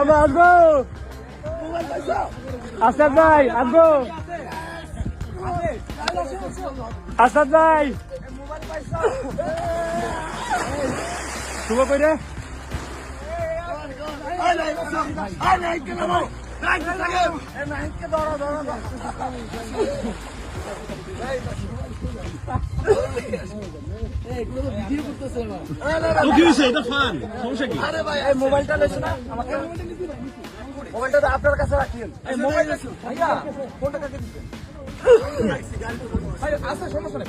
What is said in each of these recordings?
আমরা আসব আসাদ ভাই আসব আসাদ ভাই। শুভ কইরে। তো মোবাইলটা লেছো না? আমাকে মোবাইলটা তো আপনার কাছে ভাইয়া ফোনটা কাকে দিচ্ছেন ভাই আসতে সমস্যা নেই।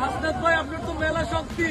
হাসনাত ভাই আপনার তো মেলা শক্তি।